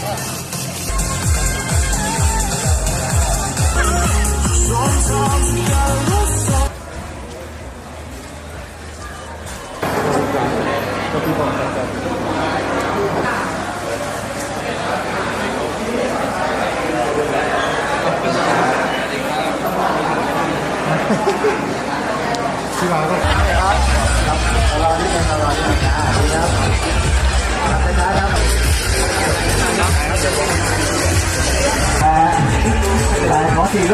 แต่ขอสี่ร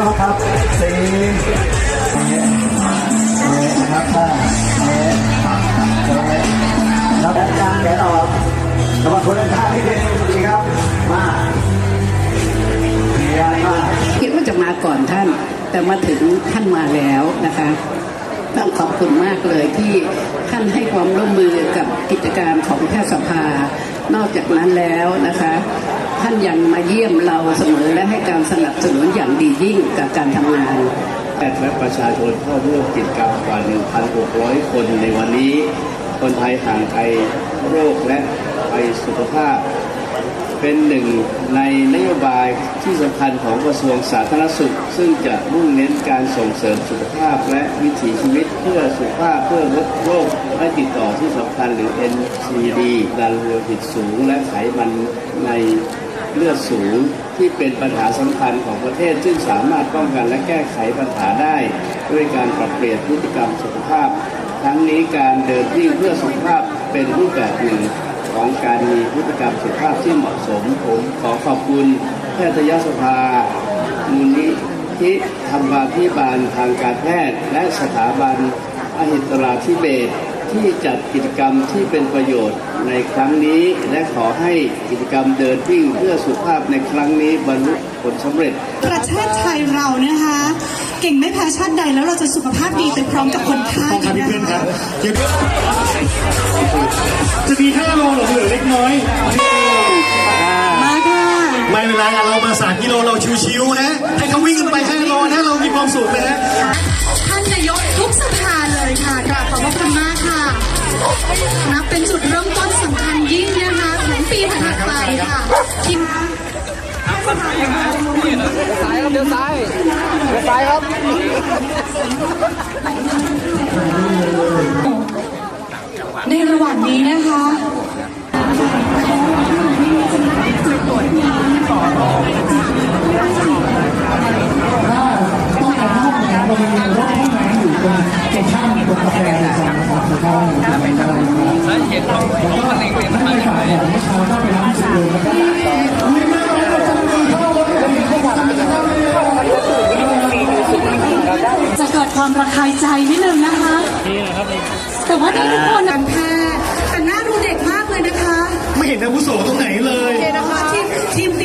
อบครับสี่นี่นะครับห้านี่นี่แล้วแขนกลางแขนออกระวังคนข้างที่เป็นดีครับ มาเียนมาคิดว่าจะมาก่อนท่าน แต่มาถึงท่านมาแล้วนะคะ ต้องขอบคุณมากเลยที่ท่านให้ความร่วมมือ กิจการของแพทยสภา นอกจากนั้นแล้วนะคะ ท่านยังมาเยี่ยมเราเสมอและให้การสนับสนุนอย่างดียิ่งกับการทำงานแพทย์และประชาชนเข้าร่วมกิจกรรมกว่า 1,600 คนในวันนี้ คนไทยห่างไกลโรคและภัยสุขภาพ เป็นหนึ่งในนโยบายที่สำคัญของกระทรวงสาธารณสุข ซึ่งจะมุ่งเน้นการส่งเสริมสุขภาพและวิถีชีวิตเพื่อสุขภาพเพื่อลดโรคและติดต่อที่สำคัญหรือ NCD ดันโลหิตสูง และไขมันในเลือดสูงที่เป็นปัญหาสำคัญของประเทศ ซึ่งสามารถป้องกันและแก้ไขปัญหาได้ ด้วยการปรับเปลี่ยนพฤติกรรมสุขภาพ ทั้งนี้การเดินวิ่เพื่อสุขภาพเป็นรูปแบบหนึ่ง ของการมีพฤติกรรมสุขภาพที่เหมาะสม ผมขอขอบคุณแพทยสภา มูลนิธิธรรมาภิบาลทางการแพทย์ และสถาบันอหิตราธิเบศร ที่จัดกิจกรรมที่เป็นประโยชน์ในครั้งนี้ และขอให้กิจกรรมเดินวิ่งเพื่อสุขภาพในครั้งนี้บรรลุผลสำเร็จ ประเทศไทยเรานะคะ เก่งไม่แพ้ชาติใดแล้วเราจะสุขภาพดีไปพร้อมกับคนไข้ต้องครับพี่นะเพื่อนครัคะบเดี๋ยวจะมี5โลเหรือเหลือเล็กน้อยมาค่ะไม่เป็นไรอะเรามา3กิโลเราชิวๆนะให้เขาวิ่งกันไป5โลนะเรามีความสุขนะฮะ นับเป็นจุดเริ่มต้นสำคัญยิ่งนะคะของปีถัดไปค่ะทีมสายครับเดี๋ยวสายเดี๋ยวสายครับในระหว่างนี้นะคะต้องการห้องน้ำเรามีรถห้องน้ำอยู่ตรงตรงข้ามตรงกาแฟเละครับแล้วเห็นของ ที่มันเล็งเป็นมันขายเนี่ยเมื่อเช้าต้องไปร้านสุดเลยนะครับจะเกิดความระคายใจนิดนึงนะคะแต่ว่าทุกคนนันแพทย์แต่หน้าดูเด็กมากเลยนะคะ ไม่เห็นอาวุโสตรงไหนเลยโอเคนะคะทีมทีม